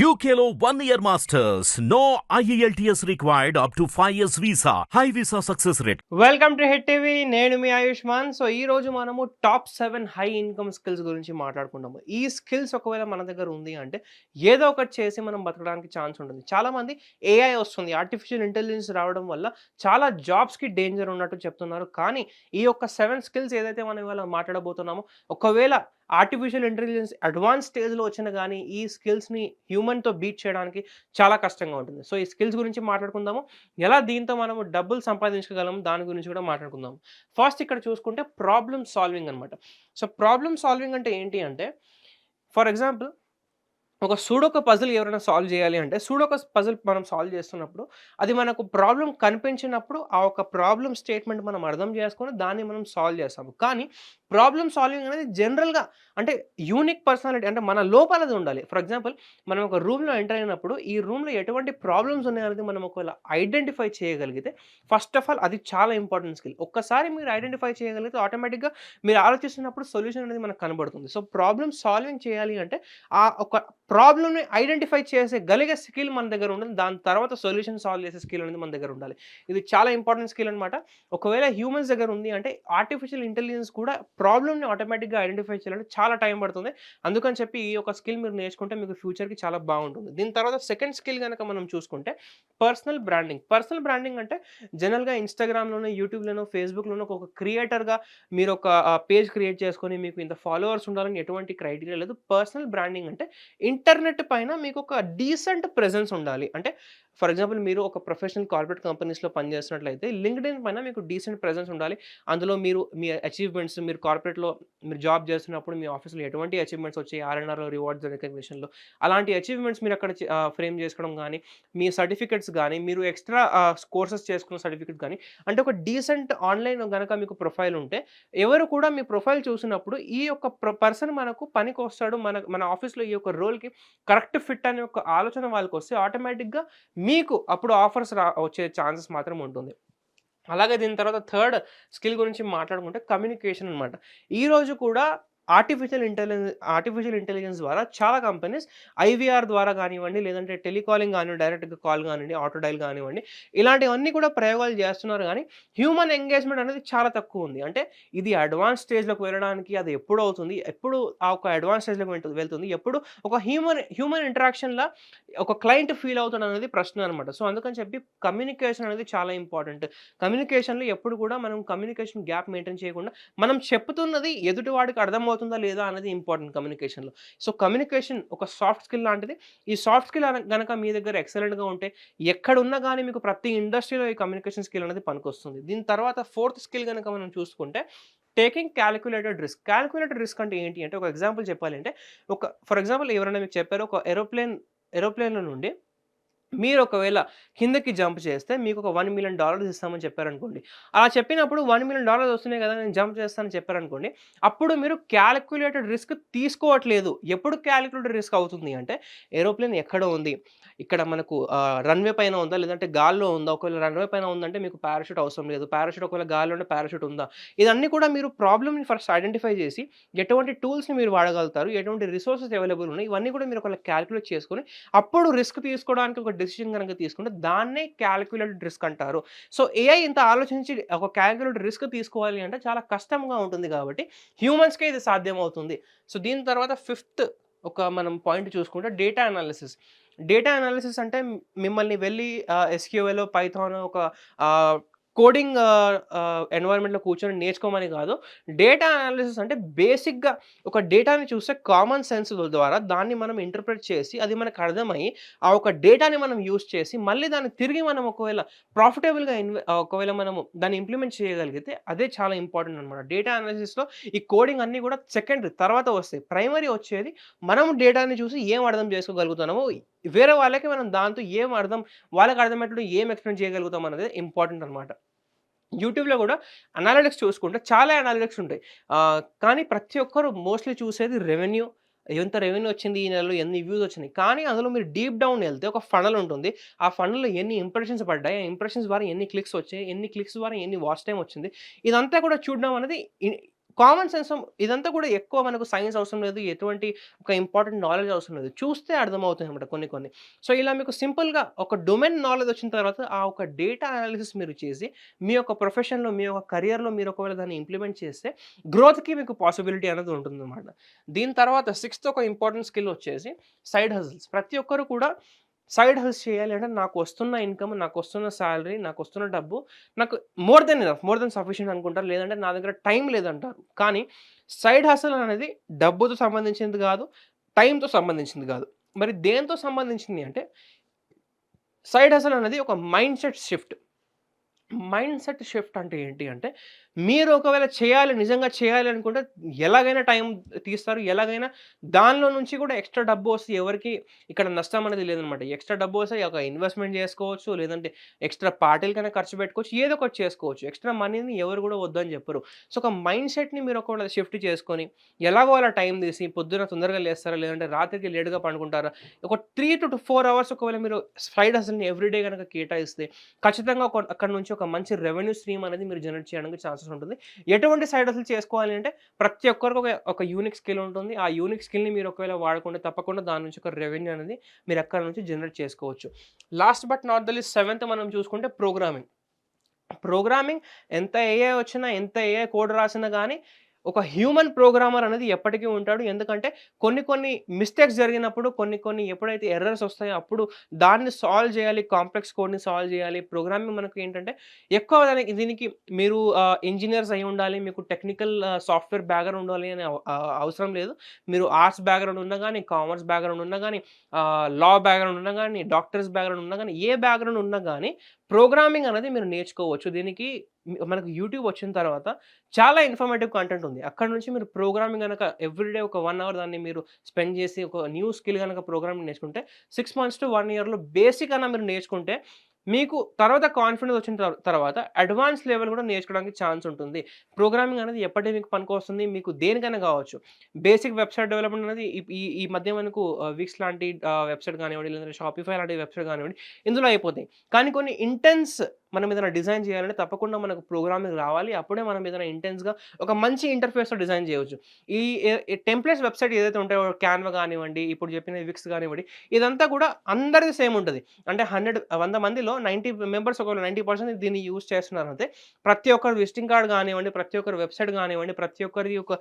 యూకేలో one year masters no E IELTS required up to 5 years visa. High visa success rate. Welcome to hit TV నేను మీ Ayushman. So ఈ రోజు మనము top seven high income skills గురించి మాట్లాడుకుంటాము. ఈ స్కిల్స్ ఒకవేళ మన దగ్గర ఉంది అంటే ఏదో ఒకటి చేసి మనం బతకడానికి ఛాన్స్ ఉంటుంది. చాలా మంది ఏఐ వస్తుంది. ఆర్టిఫిషియల్ ఇంటెలిజెన్స్ రావడం వల్ల చాలా జాబ్స్కి డేంజర్ ఉన్నట్టు చెప్తున్నారు. కానీ ఈ యొక్క సెవెన్ స్కిల్స్ ఏదైతే మనం ఇవాళ మాట్లాడబోతున్నామో ఒకవేళ ఆర్టిఫిషియల్ ఇంటెలిజెన్స్ అడ్వాన్స్ స్టేజ్లో వచ్చిన కానీ ఈ స్కిల్స్ని హ్యూమన్తో బీట్ చేయడానికి చాలా కష్టంగా ఉంటుంది. సో ఈ స్కిల్స్ గురించి మాట్లాడుకుందాము. ఎలా దీంతో మనము డబ్బులు సంపాదించగలము దాని గురించి కూడా మాట్లాడుకుందాము. ఫస్ట్ ఇక్కడ చూసుకుంటే ప్రాబ్లమ్ సాల్వింగ్ అనమాట సో ప్రాబ్లమ్ సాల్వింగ్ అంటే ఏంటి అంటే ఫర్ ఎగ్జాంపుల్ ఒక సూడొక పజిల్ ఎవరైనా సాల్వ్ చేయాలి అంటే సూడొక పజిల్ మనం సాల్వ్ చేస్తున్నప్పుడు అది మనకు ప్రాబ్లం కనిపించినప్పుడు ఆ ఒక ప్రాబ్లం స్టేట్మెంట్ మనం అర్థం చేసుకొని దాన్ని మనం సాల్వ్ చేస్తాము. కానీ ప్రాబ్లమ్ సాల్వింగ్ అనేది జనరల్గా అంటే యూనిక్ పర్సనాలిటీ అంటే మన లోపలది ఉండాలి. ఫర్ ఎగ్జాంపుల్ మనం ఒక రూమ్లో ఎంటర్ అయినప్పుడు ఈ రూమ్లో ఎటువంటి ప్రాబ్లమ్స్ ఉన్నాయనేది మనం ఒకవేళ ఐడెంటిఫై చేయగలిగితే ఫస్ట్ ఆఫ్ ఆల్ అది చాలా ఇంపార్టెంట్ స్కిల్. ఒక్కసారి మీరు ఐడెంటిఫై చేయగలిగితే ఆటోమేటిక్గా మీరు ఆలోచిస్తున్నప్పుడు సొల్యూషన్ అనేది మనకు కనబడుతుంది. సో ప్రాబ్లమ్ సాల్వింగ్ చేయాలి అంటే ఆ ఒక ప్రాబ్లమ్ని ఐడెంటిఫై చేసే గలిగే స్కిల్ మన దగ్గర ఉండాలి. దాని తర్వాత సొల్యూషన్ సాల్వ్ చేసే స్కిల్ అనేది మన దగ్గర ఉండాలి. ఇది చాలా ఇంపార్టెంట్ స్కిల్ అనమాట ఒకవేళ హ్యూమన్స్ దగ్గర ఉంది అంటే ఆర్టిఫిషియల్ ఇంటెలిజెన్స్ కూడా ప్రాబ్లమ్ని ఆటోమేటిక్గా ఐడెంటిఫై చేయాలంటే చాలా టైం పడుతుంది. అందుకని చెప్పి ఈ ఒక స్కిల్ మీరు నేర్చుకుంటే మీకు ఫ్యూచర్కి చాలా బాగుంటుంది. దీని తర్వాత సెకండ్ స్కిల్ కనుక మనం చూసుకుంటే పర్సనల్ బ్రాండింగ్. పర్సనల్ బ్రాండింగ్ అంటే జనరల్గా ఇన్స్టాగ్రామ్లోనో యూట్యూబ్లోనో ఫేస్బుక్లోనో ఒక క్రియేటర్గా మీరు ఒక పేజ్ క్రియేట్ చేసుకొని మీకు ఇంత ఫాలోవర్స్ ఉండాలని ఎటువంటి క్రైటీరియా లేదు. పర్సనల్ బ్రాండింగ్ అంటే ఇంటర్నెట్ పైన మీకు ఒక డీసెంట్ ప్రెజెన్స్ ఉండాలి. అంటే ఫర్ ఎగ్జాంపుల్ మీరు ఒక ప్రొఫెషనల్ కార్పొరేట్ కంపెనీస్లో పనిచేస్తున్నట్లయితే లింక్డ్ ఇన్ పైన మీకు డీసెంట్ ప్రెజెన్స్ ఉండాలి. అందులో మీరు మీ అచీవ్మెంట్స్ మీరు కార్పొరేట్లో మీరు జాబ్ చేస్తున్నప్పుడు మీ ఆఫీస్లో ఎటువంటి అచీవ్మెంట్స్ వచ్చాయి? ఆర్ఎన్ఆర్లో రివార్డ్స్ రికగ్నిషన్లో అలాంటి అచీవ్మెంట్స్ మీరు అక్కడ ఫ్రేమ్ చేసుకోవడం కానీ మీ సర్టిఫికెట్స్ కానీ మీరు ఎక్స్ట్రా కోర్సెస్ చేసుకున్న సర్టిఫికెట్ కానీ అంటే ఒక డీసెంట్ ఆన్లైన్ కనుక మీకు ప్రొఫైల్ ఉంటే ఎవరు కూడా మీ ప్రొఫైల్ చూసినప్పుడు ఈ యొక్క పర్సన్ మనకు పనికి వస్తాడు మన మన ఆఫీస్లో ఈ యొక్క రోల్కి కరెక్ట్ ఫిట్ అనే ఒక ఆలోచన వాళ్ళకి వస్తే ఆటోమేటిక్గా మీకు అప్పుడు ఆఫర్స్ రా వచ్చే ఛాన్సెస్ మాత్రం ఉంటుంది. అలాగే దీని తర్వాత థర్డ్ స్కిల్ గురించి మాట్లాడుకుంటే కమ్యూనికేషన్ అనమాట ఈరోజు కూడా ఆర్టిఫిషియల్ ఇంటెలిజెన్స్ ఆర్టిఫిషియల్ ఇంటెలిజెన్స్ ద్వారా చాలా కంపెనీస్ ఐవీఆర్ ద్వారా కానివ్వండి లేదంటే టెలికాలింగ్ కానివ్వండి డైరెక్ట్గా కాల్ కానివ్వండి ఆటో డైల్ కానివ్వండి ఇలాంటివన్నీ కూడా ప్రయోగాలు చేస్తున్నారు. కానీ హ్యూమన్ ఎంగేజ్మెంట్ అనేది చాలా తక్కువ ఉంది. అంటే ఇది అడ్వాన్స్ స్టేజ్లోకి వెళ్ళడానికి అది ఎప్పుడు అవుతుంది? ఎప్పుడు ఆ ఒక అడ్వాన్స్ స్టేజ్లోకి వెళ్తుంది వెళ్తుంది? ఎప్పుడు ఒక హ్యూమన్ హ్యూమన్ ఇంటరాక్షన్లో ఒక క్లయింట్ ఫీల్ అవుతుంది అనేది ప్రశ్న అనమాట సో అందుకని చెప్పి కమ్యూనికేషన్ అనేది చాలా ఇంపార్టెంట్. కమ్యూనికేషన్లో ఎప్పుడు కూడా మనం కమ్యూనికేషన్ గ్యాప్ మెయింటైన్ చేయకుండా మనం చెప్తున్నది ఎదుటివాడికి అర్థమవుతుంది అవుతుందా లేదా అనేది ఇంపార్టెంట్ కమ్యూనికేషన్లో. సో కమ్యూనికేషన్ ఒక సాఫ్ట్ స్కిల్ లాంటిది. ఈ సాఫ్ట్ స్కిల్ గనక మీ దగ్గర ఎక్సలెంట్గా ఉంటే ఎక్కడున్నా కానీ మీకు ప్రతి ఇండస్ట్రీలో ఈ కమ్యూనికేషన్ స్కిల్ అనేది పనికొస్తుంది. దీని తర్వాత ఫోర్త్ స్కిల్ కనుక మనం చూసుకుంటే taking calculated risk. Calculated risk అంటే ఏంటి? అంటే ఒక ఎగ్జాంపుల్ చెప్పాలి అంటే ఒక ఫర్ ఎగ్జాంపుల్ ఎవరైనా మీకు చెప్పారు ఒక ఏరోప్లేన్ ఏరోప్లేన్లో నుండి మీరు ఒకవేళ కిందకి జంప్ చేస్తే మీకు ఒక వన్ మిలియన్ డాలర్స్ ఇస్తామని చెప్పారనుకోండి. అలా చెప్పినప్పుడు వన్ మిలియన్ డాలర్స్ వస్తున్నాయి కదా నేను జంప్ చేస్తానని చెప్పారనుకోండి అప్పుడు మీరు క్యాలిక్యులేటెడ్ రిస్క్ తీసుకోవట్లేదు. ఎప్పుడు క్యాలిక్యులేటెడ్ రిస్క్ అవుతుంది అంటే ఏరోప్లేన్ ఎక్కడ ఉంది? ఇక్కడ మనకు రన్వే పైన ఉందా? లేదంటే గాల్లో ఉందా? ఒకవేళ రన్వే పైన ఉందంటే మీకు పారాషూట్ అవసరం లేదు. పారాషూట్ ఒకవేళ గాల్లో ఉంటే పారాషూట్ ఉందా? ఇదన్నీ కూడా మీరు ప్రాబ్లమ్ని ఫస్ట్ ఐడెంటిఫై చేసి ఎటువంటి టూల్స్ని మీరు వాడగలుగుతారు? ఎటువంటి రిసోర్సెస్ అవైలబుల్ ఉన్నాయి? ఇవన్నీ కూడా మీరు ఒకవేళ క్యాలిక్యులేట్ చేసుకొని అప్పుడు రిస్క్ తీసుకోవడానికి ఒక డెసిషన్ కనుక తీసుకుంటే దాన్నే క్యాలిక్యులేటెడ్ రిస్క్ అంటారు. సో ఏఐ ఇంత ఆలోచించి ఒక క్యాలిక్యులేటెడ్ రిస్క్ తీసుకోవాలి అంటే చాలా కష్టంగా ఉంటుంది కాబట్టి హ్యూమన్స్కే ఇది సాధ్యం అవుతుంది సో దీని తర్వాత ఫిఫ్త్ ఒక మనం పాయింట్ చూసుకుంటే డేటా అనాలిసిస్ డేటా అనాలిసిస్ అంటే మిమ్మల్ని వెళ్ళి ఎస్క్యూఎల్ పైథాన్ ఒక కోడింగ్ ఎన్వైర్న్మెంట్లో కూర్చొని నేర్చుకోమని కాదు. డేటా అనాలిసిస్ అంటే బేసిక్గా ఒక డేటాని చూస్తే కామన్ సెన్స్ ద్వారా దాన్ని మనం ఇంటర్ప్రిట్ చేసి అది మనకు అర్థమయ్యి ఆ ఒక డేటాని మనం యూస్ చేసి మళ్ళీ దాన్ని తిరిగి మనం ఒకవేళ ప్రాఫిటబుల్గా ఇన్వె ఒకవేళ మనము దాన్ని ఇంప్లిమెంట్ చేయగలిగితే అదే చాలా ఇంపార్టెంట్ అనమాట డేటా అనాలిసిస్లో ఈ కోడింగ్ అన్నీ కూడా సెకండరీ తర్వాత వస్తాయి. ప్రైమరీ వచ్చేది మనం డేటాని చూసి ఏం అర్థం చేసుకోగలుగుతున్నామో వేరే వాళ్ళకి మనం దాంతో ఏం అర్థం వాళ్ళకి అర్థమయ్యేటట్టు ఏం ఎక్స్ప్లెయిన్ చేయగలుగుతాం అనేది ఇంపార్టెంట్ అనమాట యూట్యూబ్లో కూడా అనాలిటిక్స్ చూసుకుంటే చాలా అనాలిటిక్స్ ఉంటాయి. కానీ ప్రతి ఒక్కరు మోస్ట్లీ చూసేది రెవెన్యూ. ఎంత రెవెన్యూ వచ్చింది ఈ నెలలో ఎన్ని వ్యూస్ వచ్చినాయి. కానీ అందులో మీరు డీప్ డౌన్ వెళ్తే ఒక ఫనల్ ఉంటుంది. ఆ ఫనల్లో ఎన్ని ఇంప్రెషన్స్ పడ్డాయి ఆ ఇంప్రెషన్స్ ద్వారా ఎన్ని క్లిక్స్ వచ్చాయి ఎన్ని క్లిక్స్ ద్వారా ఎన్ని వాచ్ టైం వచ్చింది. ఇదంతా కూడా చూడడం అనేది కామన్ సెన్స్ ఇదంతా కూడా ఎక్కువ మనకు సైన్స్ అవసరం లేదు. ఎటువంటి ఒక ఇంపార్టెంట్ నాలెడ్జ్ అవసరం లేదు. చూస్తే అర్థమవుతుంది అనమాట కొన్ని కొన్ని. సో ఇలా మీకు సింపుల్గా ఒక డొమైన్ నాలెడ్జ్ వచ్చిన తర్వాత ఆ ఒక డేటా అనాలిసిస్ మీరు చేసి మీ యొక్క ప్రొఫెషన్లో మీ యొక్క కెరియర్లో మీరు ఒకవేళ దాన్ని ఇంప్లిమెంట్ చేస్తే గ్రోత్కి మీకు పాసిబిలిటీ అనేది ఉంటుందన్నమాట. దీని తర్వాత సిక్స్త్ ఒక ఇంపార్టెంట్ స్కిల్ వచ్చేసి సైడ్ హజిల్స్. ప్రతి ఒక్కరు కూడా సైడ్ హల్స్ చేయాలి అంటే నాకు వస్తున్న ఇన్కమ్ నాకు వస్తున్న శాలరీ నాకు వస్తున్న డబ్బు నాకు more than enough more than sufficient అనుకుంటారు. లేదంటే నా దగ్గర టైం లేదంటారు. కానీ సైడ్ హసల్ అనేది డబ్బుతో సంబంధించింది కాదు టైంతో సంబంధించింది కాదు. మరి దేంతో సంబంధించింది అంటే సైడ్ హసల్ అనేది ఒక mindset shift. Mindset shift అంటే ఏంటి అంటే మీరు ఒకవేళ చేయాలి నిజంగా చేయాలి అనుకుంటే ఎలాగైనా టైం తీస్తారు. ఎలాగైనా దానిలో నుంచి కూడా ఎక్స్ట్రా డబ్బు వస్తే ఎవరికి ఇక్కడ నష్టం అనేది లేదనమాట. ఎక్స్ట్రా డబ్బు వస్తే ఒక ఇన్వెస్ట్మెంట్ చేసుకోవచ్చు లేదంటే ఎక్స్ట్రా పార్టీలకైనా ఖర్చు పెట్టుకోవచ్చు ఏదో ఒకటి చేసుకోవచ్చు. ఎక్స్ట్రా మనీని ఎవరు కూడా వద్దని చెప్పరు. సో ఒక మైండ్ సెట్ని మీరు ఒకవేళ షిఫ్ట్ చేసుకొని ఎలాగో అలా టైం తీసి పొద్దున తొందరగా లేస్తారా లేదంటే రాత్రికి లేటుగా పండుకుంటారా ఒక త్రీ టు ఫోర్ అవర్స్ ఒకవేళ మీరు సైడ్ హసల్ని ఎవ్రీడే కనుక కేటాయిస్తే ఖచ్చితంగా ఒక అక్కడ నుంచి ఒక మంచి రెవెన్యూ స్ట్రీమ్ అనేది మీరు జనరేట్ చేయడానికి ఛాన్సెస్ ఉంటుంది. ఎటువంటి సైడ్ అసలు చేసుకోవాలి అంటే ప్రతి ఒక్కరికి ఒక ఒక యూనిక్ స్కిల్ ఉంటుంది. ఆ యూనిక్ స్కిల్ని మీరు ఒకవేళ వాడుకుంటే తప్పకుండా దాని నుంచి ఒక రెవెన్యూ అనేది మీరు అక్కడ నుంచి జనరేట్ చేసుకోవచ్చు. Last but not the least seventh మనం చూసుకుంటే ప్రోగ్రామింగ్ ప్రోగ్రామింగ్ ఎంత ఏఐ వచ్చినా ఎంత ఏఐ కోడ్ రాసినా కానీ ఒక హ్యూమన్ ప్రోగ్రామర్ అనేది ఎప్పటికీ ఉంటాడు. ఎందుకంటే కొన్ని కొన్ని మిస్టేక్స్ జరిగినప్పుడు కొన్ని కొన్ని ఎప్పుడైతే ఎర్రర్స్ వస్తాయో అప్పుడు దాన్ని సాల్వ్ చేయాలి కాంప్లెక్స్ కోడ్ని సాల్వ్ చేయాలి. ప్రోగ్రామింగ్ మనకు ఏంటంటే ఎక్కువ దానికి దీనికి మీరు ఇంజనీర్స్ అయి ఉండాలి మీకు టెక్నికల్ సాఫ్ట్వేర్ బ్యాక్గ్రౌండ్ ఉండాలి అనే అవసరం లేదు. మీరు ఆర్ట్స్ బ్యాక్గ్రౌండ్ ఉన్నా కానీ కామర్స్ బ్యాక్గ్రౌండ్ ఉన్నా కానీ లా బ్యాక్గ్రౌండ్ ఉన్నా కానీ డాక్టర్స్ బ్యాక్గ్రౌండ్ ఉన్నా కానీ ఏ బ్యాక్గ్రౌండ్ ఉన్నా కానీ ప్రోగ్రామింగ్ అనేది మీరు నేర్చుకోవచ్చు. దీనికి మనకు యూట్యూబ్ వచ్చిన తర్వాత చాలా ఇన్ఫర్మేటివ్ కంటెంట్ ఉంది. అక్కడ నుంచి మీరు ప్రోగ్రామింగ్ కనుక ఎవ్రీడే ఒక వన్ అవర్ దాన్ని మీరు స్పెండ్ చేసి ఒక న్యూ స్కిల్ కనుక ప్రోగ్రామింగ్ నేర్చుకుంటే సిక్స్ మంత్స్ టు వన్ ఇయర్లో బేసిక్ అన్న మీరు నేర్చుకుంటే మీకు తర్వాత కాన్ఫిడెన్స్ వచ్చిన తర్వాత అడ్వాన్స్ లెవెల్ కూడా నేర్చుకోవడానికి ఛాన్స్ ఉంటుంది. ప్రోగ్రామింగ్ అనేది ఎప్పటికీ మీకు పనికొస్తుంది మీకు దేనికైనా కావచ్చు. బేసిక్ వెబ్సైట్ డెవలప్మెంట్ అనేది ఈ- ఈ ఈ మధ్య మనకు విక్స్ లాంటి వెబ్సైట్ కానివ్వండి లేదంటే షాపిఫై లాంటి వెబ్సైట్ కానివ్వండి ఇందులో అయిపోతాయి. కానీ కొన్ని ఇంటెన్స్ మనం ఏదైనా డిజైన్ చేయాలంటే తప్పకుండా మనకు ప్రోగ్రామింగ్ రావాలి. అప్పుడే మనం ఏదైనా ఇంటెన్స్గా ఒక మంచి ఇంటర్ఫేస్తో డిజైన్ చేయవచ్చు. ఈ టెంప్లెట్స్ వెబ్సైట్ ఏదైతే ఉంటాయో క్యాన్వా కానివ్వండి ఇప్పుడు చెప్పిన విక్స్ కానివ్వండి ఇదంతా కూడా అందరిది సేమ్ ఉంటుంది. అంటే హండ్రెడ్ వంద మందిలో నైంటీ మెంబర్స్ ఒక నైంటీ పర్సెంట్ దీన్ని యూజ్ చేస్తున్నారు అంతే ప్రతి ఒక్కరు విజిటింగ్ కార్డ్ కానివ్వండి ప్రతి ఒక్కరి వెబ్సైట్ కానివ్వండి ప్రతి ఒక్కరి ఒక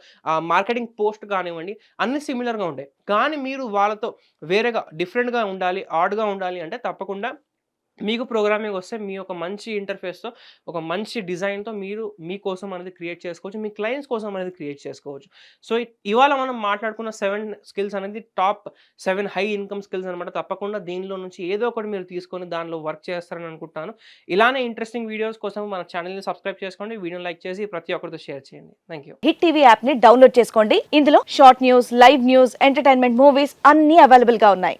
మార్కెటింగ్ పోస్ట్ కానివ్వండి అన్ని సిమిలర్గా ఉంటాయి. కానీ మీరు వాళ్ళతో వేరేగా డిఫరెంట్గా ఉండాలి ఆడ్గా ఉండాలి అంటే తప్పకుండా మీకు ప్రోగ్రామింగ్ వస్తే మీ ఒక మంచి ఇంటర్ఫేస్తో ఒక మంచి డిజైన్తో మీరు మీకోసం అనేది క్రియేట్ చేసుకోవచ్చు. మీ క్లయింట్స్ కోసం అనేది క్రియేట్ చేసుకోవచ్చు. సో ఇవాళ మనం మాట్లాడుకున్న సెవెన్ స్కిల్స్ అనేది top seven high income skills అనమాట తప్పకుండా దీనిలో నుంచి ఏదో ఒకటి మీరు తీసుకొని దానిలో వర్క్ చేస్తారని అనుకుంటాను. ఇలానే ఇంట్రెస్టింగ్ వీడియోస్ కోసం మన ఛానల్ని సబ్స్క్రైబ్ చేసుకోండి. వీడియోని లైక్ చేసి ప్రతి ఒక్కరితో షేర్ చేయండి. Thank you. హిట్ టీవీ యాప్ని డౌన్లోడ్ చేసుకోండి. ఇందులో short news live news entertainment movies అన్ని అవైలబుల్గా ఉన్నాయి.